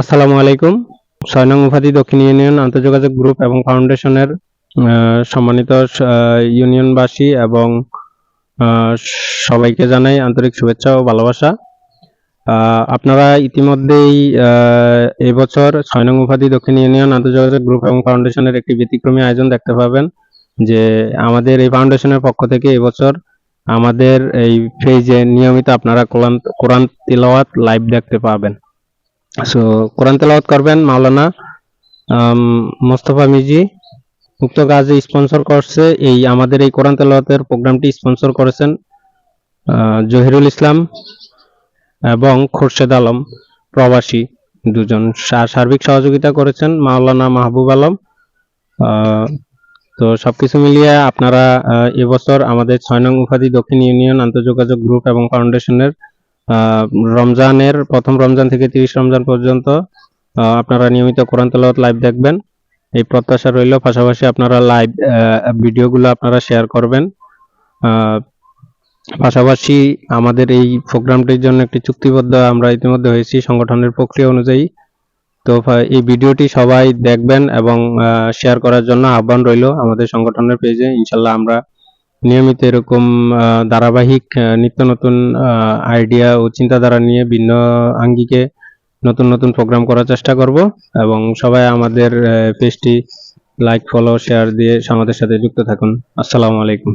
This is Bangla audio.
আসসালামু আলাইকুম। ছয় নং উপাধি দক্ষিণ ইউনিয়ন আন্তর্যোগাযোগ গ্রুপ এবং ফাউন্ডেশনের সম্মানিত ইউনিয়নবাসী এবং সবাইকে জানাই আন্তরিক শুভেচ্ছা ও ভালোবাসা। আপনারা ইতিমধ্যেই এবছর ছয় নং উপাধি দক্ষিণ ইউনিয়ন আন্তর্যোগাযোগ গ্রুপ এবং ফাউন্ডেশনের একটি ব্যতিক্রমী আয়োজন দেখতে পাবেন, যে আমাদের এই ফাউন্ডেশনের পক্ষ থেকে এবছর আমাদের এই পেজে নিয়মিত আপনারা কোরআন কোরআন তিলাওয়াত লাইভ দেখতে পাবেন। সো কোরআন তেলাওয়াত করবেন, মাওলানা। মোস্তফা মিজি, উক্ত কাজে স্পন্সর করছে এই, আমাদের এই কোরআন তেলাওয়াতের প্রোগ্রামটি স্পন্সর করেছেন জহিরুল ইসলাম এবং খোরশেদ আলম, প্রবাসী দুজন। সার্বিক সহযোগিতা করেছেন মাওলানা মাহবুব আলম। তো সবকিছু মিলিয়ে আপনারা এবছর আমাদের ছয় নং উপাধি দক্ষিণ ইউনিয়ন আন্তর্যোগাযোগ গ্রুপ এবং ফাউন্ডেশনের রমজানের, প্রথম রমজান থেকে তিরিশ রমজান পর্যন্ত আপনারা নিয়মিত কোরআন তেলাওয়াত লাইভ দেখবেন। এই প্রত্যাশা রইল, পাশাপাশি আপনারা লাইভ ভিডিওগুলো আপনারা শেয়ার করবেন। পাশাপাশি আমাদের এই প্রোগ্রামটির জন্য একটি চুক্তিবদ্ধ, আমরা ইতিমধ্যে হয়েছি সংগঠনের প্রক্রিয়া অনুযায়ী। তো এই ভিডিওটি সবাই দেখবেন এবং শেয়ার করার জন্য আহ্বান রইল আমাদের সংগঠনের পেজে ইনশাল্লাহ আমরা নিয়মিত এরকম ধারাবাহিক নিত্য নতুন আইডিয়া ও চিন্তাধারা নিয়ে ভিন্ন আঙ্গিকে নতুন নতুন প্রোগ্রাম করার চেষ্টা করব এবং সবাই আমাদের পেজটি লাইক ফলো শেয়ার দিয়ে আমাদের সাথে যুক্ত থাকুন। আসসালামু আলাইকুম।